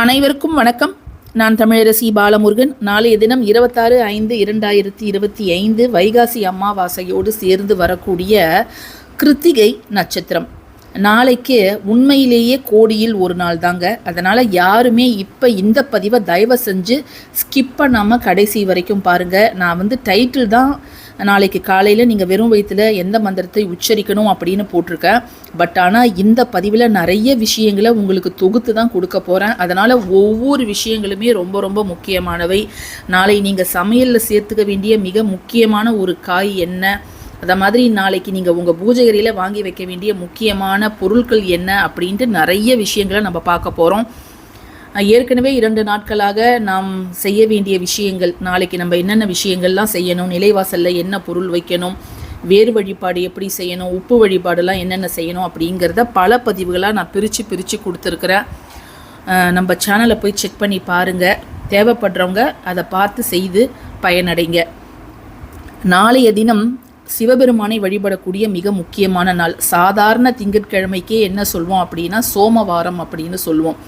அனைவருக்கும் வணக்கம். நான் தமிழரசி பாலமுருகன். நாளைய தினம் இருபத்தாறு ஐந்து இரண்டாயிரத்தி இருபத்தி ஐந்து வைகாசி அமாவாசையோடு சேர்ந்து வரக்கூடிய கிருத்திகை நட்சத்திரம். நாளைக்கு உண்மையிலேயே கோடியில் ஒரு நாள் தாங்க. அதனால் யாருமே இப்போ இந்த பதிவை தயவு செஞ்சு ஸ்கிப் பண்ணாமல் கடைசி வரைக்கும் பாருங்கள் நான் வந்து டைட்டில் தான் நாளைக்கு காலையில் நீங்கள் வெறும் வயிற்றில் எந்த மந்திரத்தை உச்சரிக்கணும் அப்படின்னு போட்டிருக்கேன் பட் ஆனால் இந்த பதிவில் நிறைய விஷயங்களை உங்களுக்கு தொகுத்து தான் கொடுக்க போகிறேன் அதனால் ஒவ்வொரு விஷயங்களுமே ரொம்ப ரொம்ப முக்கியமானவை. நாளை நீங்கள் சமையலில் சேர்த்துக்க வேண்டிய மிக முக்கியமான ஒரு காய் என்ன? அதை மாதிரி நாளைக்கு நீங்கள் உங்கள் பூஜைகரியில் வாங்கி வைக்க வேண்டிய முக்கியமான பொருட்கள் என்ன? அப்படின்ட்டு நிறைய விஷயங்களை நம்ம பார்க்க போகிறோம் ஏற்கனவே இரண்டு நாட்களாக நாம் செய்ய வேண்டிய விஷயங்கள் நாளைக்கு நம்ம என்னென்ன விஷயங்கள்லாம் செய்யணும் நிலைவாசலில் என்ன பொருள் வைக்கணும் வேறு வழிபாடு எப்படி செய்யணும் உப்பு வழிபாடுலாம் என்னென்ன செய்யணும் அப்படிங்கிறத பல பதிவுகளாக நான் பிரித்து பிரித்து கொடுத்துருக்குறேன். நம்ம சேனலை போய் செக் பண்ணி பாருங்கள் தேவைப்படுறவங்க அதை பார்த்து செய்து பயனடைங்க. நாளைய தினம் சிவபெருமானை வழிபடக்கூடிய மிக முக்கியமான நாள். சாதாரண திங்கட்கிழமைக்கே என்ன சொல்வோம் அப்படின்னா சோமவாரம் அப்படின்னு சொல்லுவோம்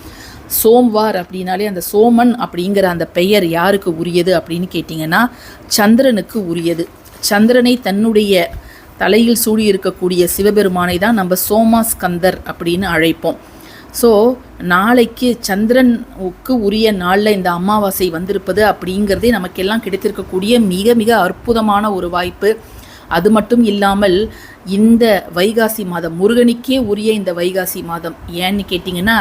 சோம்வார் அப்படின்னாலே அந்த சோமன் அப்படிங்கிற அந்த பெயர் யாருக்கு உரியது அப்படின்னு கேட்டிங்கன்னா சந்திரனுக்கு உரியது. சந்திரனை தன்னுடைய தலையில் சூடி இருக்கக்கூடிய சிவபெருமானை தான் நம்ம சோமாஸ்கந்தர் அப்படின்னு அழைப்போம். ஸோ நாளைக்கு சந்திரனுக்கு உரிய நாளில் இந்த அமாவாசை வந்திருப்பது அப்படிங்கிறதே நமக்கெல்லாம் கிடைத்திருக்கக்கூடிய மிக மிக அற்புதமான ஒரு வாய்ப்பு. அது மட்டும் இல்லாமல் இந்த வைகாசி மாதம் முருகனுக்கே உரிய இந்த வைகாசி மாதம். ஏன்னு கேட்டிங்கன்னா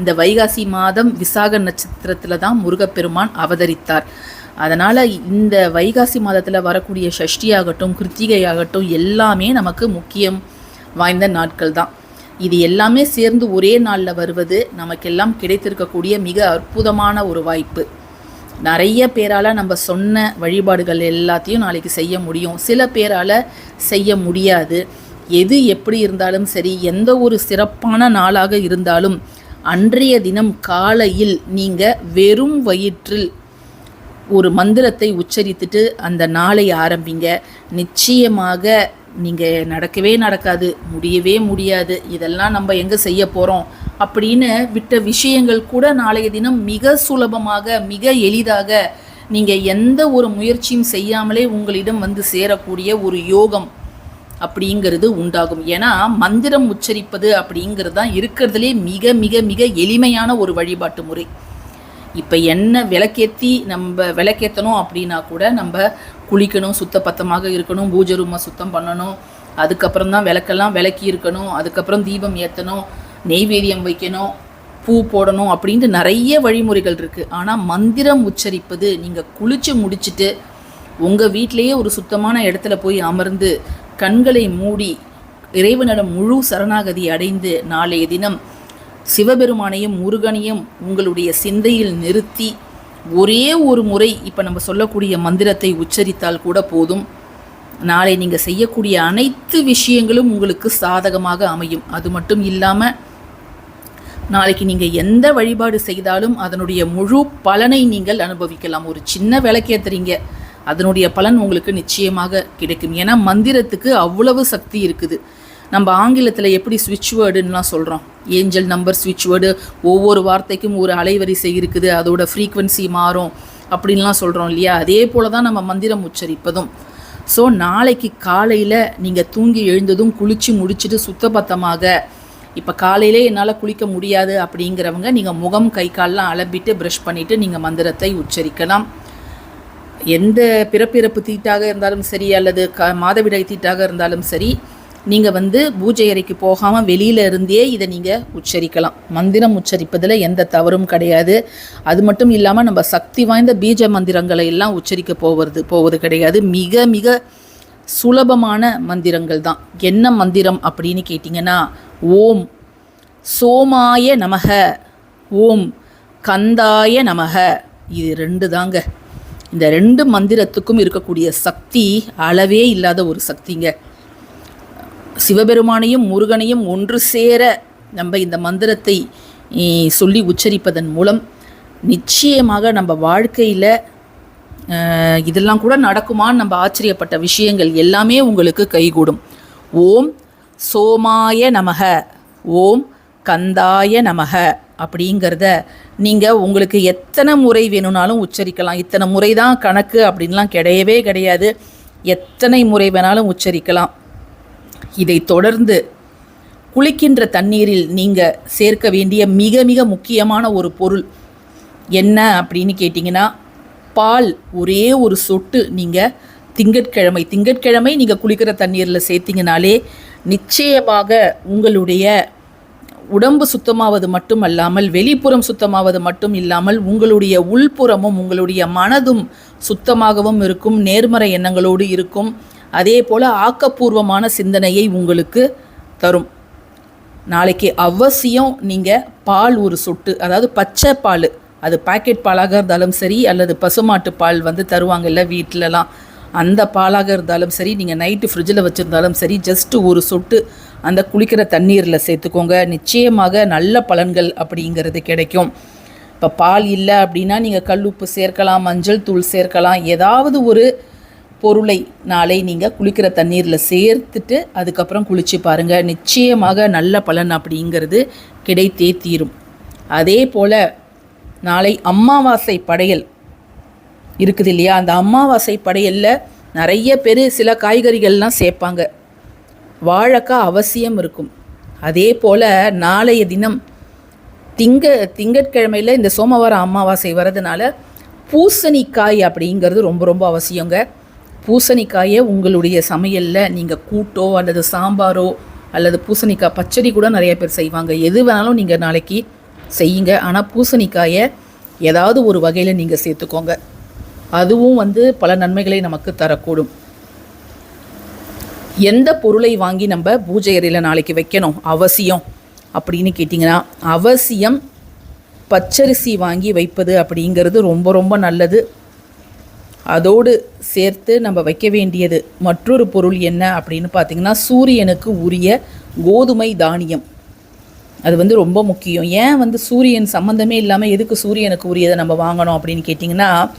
இந்த வைகாசி மாதம் விசாக நட்சத்திரத்தில் தான் முருகப்பெருமான் அவதரித்தார். அதனால் இந்த வைகாசி மாதத்தில் வரக்கூடிய சஷ்டி ஆகட்டும் கிருத்திகை ஆகட்டும் எல்லாமே நமக்கு முக்கியம் வாய்ந்த நாட்கள் தான். இது எல்லாமே சேர்ந்து ஒரே நாளில் வருவது நமக்கெல்லாம் கிடைத்திருக்கக்கூடிய மிக அற்புதமான ஒரு வாய்ப்பு. நிறைய பேரால் நம்ம சொன்ன வழிபாடுகள் எல்லாத்தையும் நாளைக்கு செய்ய முடியும். சில பேரால் செய்ய முடியாது. எது எப்படி இருந்தாலும் சரி எந்த ஒரு சிறப்பான நாளாக இருந்தாலும் அன்றைய தினம் காலையில் நீங்கள் வெறும் வயிற்றில் ஒரு மந்திரத்தை உச்சரித்துட்டு அந்த நாளை ஆரம்பிங்க. நிச்சயமாக நீங்கள் நடக்கவே நடக்காது முடியவே முடியாது இதெல்லாம் நம்ம எங்கே செய்ய போகிறோம் அப்படின்னு விட்ட விஷயங்கள் கூட நாளைய தினம் மிக சுலபமாக மிக எளிதாக நீங்கள் எந்த ஒரு முயற்சியும் செய்யாமலே உங்களிடம் வந்து சேரக்கூடிய ஒரு யோகம் அப்படிங்கிறது உண்டாகும். ஏன்னா மந்திரம் உச்சரிப்பது அப்படிங்கிறது தான் இருக்கிறதுலே மிக மிக மிக எளிமையான ஒரு வழிபாட்டு முறை. இப்போ என்ன விளக்கேற்றி நம்ம விளக்கேற்றணும் அப்படின்னா கூட நம்ம குளிக்கணும் சுத்த பத்தமாக இருக்கணும் பூஜை ரூமை சுத்தம் பண்ணணும் அதுக்கப்புறம் தான் விளக்கெல்லாம் விளக்கி இருக்கணும் அதுக்கப்புறம் தீபம் ஏற்றணும் நெய்வேதியம் வைக்கணும் பூ போடணும் அப்படின்ட்டு நிறைய வழிமுறைகள் இருக்குது ஆனால் மந்திரம் உச்சரிப்பது நீங்கள் குளித்து முடிச்சுட்டு உங்கள் வீட்டிலையே ஒரு சுத்தமான இடத்துல போய் அமர்ந்து கண்களை மூடி இறைவனிடம் முழு சரணாகதி அடைந்து நாளைய தினம் சிவபெருமானையும் முருகனையும் உங்களுடைய சிந்தையில் நிறுத்தி ஒரே ஒரு முறை இப்போ நம்ம சொல்லக்கூடிய மந்திரத்தை உச்சரித்தால் கூட போதும். நாளை நீங்கள் செய்யக்கூடிய அனைத்து விஷயங்களும் உங்களுக்கு சாதகமாக அமையும். அது மட்டும் இல்லாமல் நாளைக்கு நீங்கள் எந்த வழிபாடு செய்தாலும் அதனுடைய முழு பலனை நீங்கள் அனுபவிக்கலாம். ஒரு சின்ன விளக்கேற்றுறீங்க அதனுடைய பலன் உங்களுக்கு நிச்சயமாக கிடைக்கும். ஏன்னா மந்திரத்துக்கு அவ்வளவு சக்தி இருக்குது. நம்ம ஆங்கிலத்தில் எப்படி ஸ்விட்ச் வேர்டுன்னெலாம் சொல்கிறோம் ஏஞ்சல் நம்பர் ஸ்விட்ச் வேர்டு ஒவ்வொரு வார்த்தைக்கும் ஒரு அலைவரிசை இருக்குது. அதோட ஃப்ரீக்வன்சி மாறும் அப்படின்லாம் சொல்கிறோம் இல்லையா? அதே போல் தான் நம்ம மந்திரம் உச்சரிப்பதும். ஸோ நாளைக்கு காலையில் நீங்கள் தூங்கி எழுந்ததும் குளித்து முடிச்சுட்டு சுத்தபத்தமாக இப்போ காலையிலே என்னால் குளிக்க முடியாது அப்படிங்கிறவங்க நீங்கள் முகம் கை கால்லாம் அலம்பிட்டு ப்ரஷ் பண்ணிவிட்டு நீங்கள் மந்திரத்தை உச்சரிக்கலாம். எந்த பிறப்பிறப்பு தீட்டாக இருந்தாலும் சரி அல்லது க மாதவிடாய் தீட்டாக இருந்தாலும் சரி நீங்கள் வந்து பூஜை அறைக்கு போகாமல் வெளியில் இருந்தே இதை நீங்கள் உச்சரிக்கலாம். மந்திரம் உச்சரிப்பதில் எந்த தவறும் கிடையாது. அது மட்டும் இல்லாமல் நம்ம சக்தி வாய்ந்த பீஜ மந்திரங்களை எல்லாம் உச்சரிக்க போவது போவது கிடையாது. மிக மிக சுலபமான மந்திரங்கள் தான். என்ன மந்திரம் அப்படின்னு கேட்டிங்கன்னா ஓம். சோமாய நமக. ஓம். கந்தாய நமக. இது ரெண்டு தாங்க. இந்த ரெண்டு மந்திரத்துக்கும் இருக்கக்கூடிய சக்தி அளவே இல்லாத ஒரு சக்திங்க. சிவபெருமானையும் முருகனையும் ஒன்று சேர நம்ம இந்த மந்திரத்தை சொல்லி உச்சரிப்பதன் மூலம் நிச்சயமாக நம்ம வாழ்க்கையில் இதெல்லாம் கூட நடக்குமான்னு நம்ம ஆச்சரியப்பட்ட விஷயங்கள் எல்லாமே உங்களுக்கு கைகூடும். ஓம் சோமாய நமக. ஓம் கந்தாய நமக. அப்படிங்கிறத நீங்கள் உங்களுக்கு எத்தனை முறை வேணும்னாலும் உச்சரிக்கலாம். இத்தனை முறை தான் கணக்கு அப்படின்லாம் கிடையவே கிடையாது. எத்தனை முறை வேணாலும் உச்சரிக்கலாம். இதை தொடர்ந்து குளிக்கின்ற தண்ணீரில் நீங்கள் சேர்க்க வேண்டிய மிக மிக முக்கியமான ஒரு பொருள் என்ன அப்படின்னு கேட்டிங்கன்னா பால். ஒரே ஒரு சொட்டு நீங்கள் திங்கட்கிழமை திங்கட்கிழமை நீங்கள் குளிக்கிற தண்ணீரில் சேர்த்திங்கனாலே நிச்சயமாக உங்களுடைய உடம்பு சுத்தமாவது மட்டும் அல்லாமல் வெளிப்புறம் சுத்தமாவது மட்டும் இல்லாமல் உங்களுடைய உள்புறமும் உங்களுடைய மனதும் சுத்தமாகவும் இருக்கும் நேர்மறை எண்ணங்களோடு இருக்கும். அதே போல் ஆக்கப்பூர்வமான சிந்தனையை உங்களுக்கு தரும். நாளைக்கு அவசியம் நீங்கள் பால் ஒரு சொட்டு அதாவது பச்சை பால் அது பாக்கெட் பாலாக இருந்தாலும் சரி அல்லது பசுமாட்டு பால் வந்து தருவாங்கல்ல வீட்டிலலாம் அந்த பாலாக இருந்தாலும் சரி நீங்கள் நைட்டு ஃப்ரிட்ஜில் வச்சுருந்தாலும் சரி ஜஸ்ட்டு ஒரு சொட்டு அந்த குளிக்கிற தண்ணீரில் சேர்த்துக்கோங்க. நிச்சயமாக நல்ல பலன்கள் அப்படிங்கிறது கிடைக்கும். இப்போ பால் இல்லை அப்படின்னா நீங்கள் கல் உப்பு சேர்க்கலாம் மஞ்சள் தூள் சேர்க்கலாம். ஏதாவது ஒரு பொருளை நாளை நீங்கள் குளிக்கிற தண்ணீரில் சேர்த்துட்டு அதுக்கப்புறம் குளித்து பாருங்கள் நிச்சயமாக நல்ல பலன் அப்படிங்கிறது கிடைத்தே தீரும். அதே போல் நாளை அமாவாசை படையல் இருக்குது இல்லையா? அந்த அமாவாசை படையலில் நிறைய பேர் சில காய்கறிகள்லாம் சேர்ப்பாங்க. வாழைக்காய் அவசியம் இருக்கும். அதே போல் நாளைய தினம் திங்க திங்கட்கிழமையில் இந்த சோமவாரம் அமாவாசை வர்றதுனால பூசணிக்காய் அப்படிங்கிறது ரொம்ப ரொம்ப அவசியங்க. பூசணிக்காயை உங்களுடைய சமையலில் நீங்கள் கூட்டோ அல்லது சாம்பாரோ அல்லது பூசணிக்காய் பச்சடி கூட நிறைய பேர் செய்வாங்க. எது வேணாலும் நீங்கள் நாளைக்கு செய்யுங்க. ஆனால் பூசணிக்காயை ஏதாவது ஒரு வகையில் நீங்கள் சேர்த்துக்கோங்க. அதுவும் வந்து பல நன்மைகளை நமக்கு தரக்கூடும். எந்த பொருளை வாங்கி நம்ம பூஜை அறையில் நாளைக்கு வைக்கணும்? அவசியம். அப்படின்னு கேட்டிங்கன்னா அவசியம் பச்சரிசி வாங்கி வைப்பது அப்படிங்கிறது ரொம்ப ரொம்ப நல்லது. அதோடு சேர்த்து நம்ம வைக்க வேண்டியது மற்றொரு பொருள் என்ன அப்படின்னு பார்த்திங்கன்னா சூரியனுக்கு உரிய கோதுமை தானியம். அது வந்து ரொம்ப முக்கியம். ஏன் வந்து சூரியன் சம்மந்தமே இல்லாமல் எதுக்கு சூரியனுக்கு உரியதை நம்ம வாங்கணும் அப்படின்னு கேட்டிங்கன்னா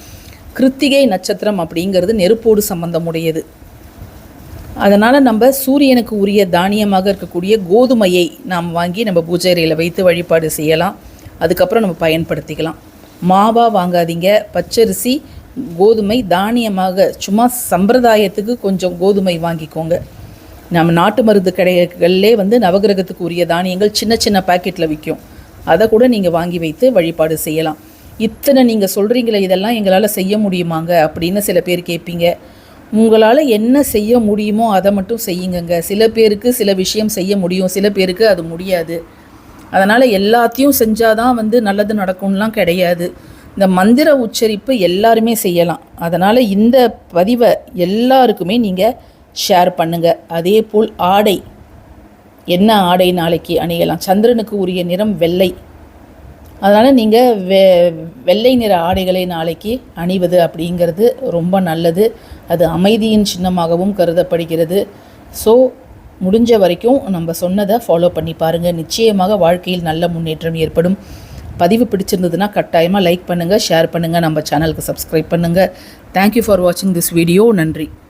கிருத்திகை நட்சத்திரம் அப்படிங்கிறது நெருப்போடு சம்மந்தமுடையது அதனால் நம்ம சூரியனுக்கு உரிய தானியமாக இருக்கக்கூடிய கோதுமையை நாம் வாங்கி நம்ம பூஜை அறையில் வைத்து வழிபாடு செய்யலாம். அதுக்கப்புறம் நம்ம பயன்படுத்திக்கலாம். மாவாக வாங்காதீங்க. பச்சரிசி கோதுமை தானியமாக சும்மா சம்பிரதாயத்துக்கு கொஞ்சம் கோதுமை வாங்கிக்கோங்க. நம்ம நாட்டு மருந்து கடைகளிலே வந்து நவகிரகத்துக்கு உரிய தானியங்கள் சின்ன சின்ன பாக்கெட்டில் விற்கும் அதை கூட நீங்கள் வாங்கி வைத்து வழிபாடு செய்யலாம். இத்தனை நீங்கள் சொல்கிறீங்களே இதெல்லாம் எங்களால் செய்ய முடியுமாங்க? அப்படின்னு சில பேர் கேட்பீங்க. உங்களால் என்ன செய்ய முடியுமோ அதை மட்டும் செய்யுங்கங்க. சில பேருக்கு சில விஷயம் செய்ய முடியும். சில பேருக்கு அது முடியாது. அதனால் எல்லாத்தையும் செஞ்சால் தான் வந்து நல்லது நடக்கும்லாம் கிடையாது. இந்த மந்திர உச்சரிப்பு எல்லாருமே செய்யலாம். அதனால் இந்த பதிவை எல்லாருக்குமே நீங்கள் ஷேர் பண்ணுங்கள் அதே போல் ஆடை. என்ன ஆடை நாளைக்கு அணியலாம்? சந்திரனுக்கு உரிய நிறம் வெள்ளை. அதனால் நீங்கள் வெ வெள்ளை நிற ஆடைகளை நாளைக்கு அணிவது அப்படிங்கிறது ரொம்ப நல்லது. அது அமைதியின் சின்னமாகவும் கருதப்படுகிறது. ஸோ முடிஞ்ச வரைக்கும் நம்ம சொன்னதை ஃபாலோ பண்ணி பாருங்கள் நிச்சயமாக வாழ்க்கையில் நல்ல முன்னேற்றம் ஏற்படும். பதிவு பிடிச்சிருந்ததுன்னா கட்டாயமாக லைக் பண்ணுங்கள் ஷேர் பண்ணுங்கள் நம்ம சேனலுக்கு சப்ஸ்கிரைப் பண்ணுங்கள் தேங்க்யூ ஃபார் வாட்சிங் திஸ் வீடியோ நன்றி.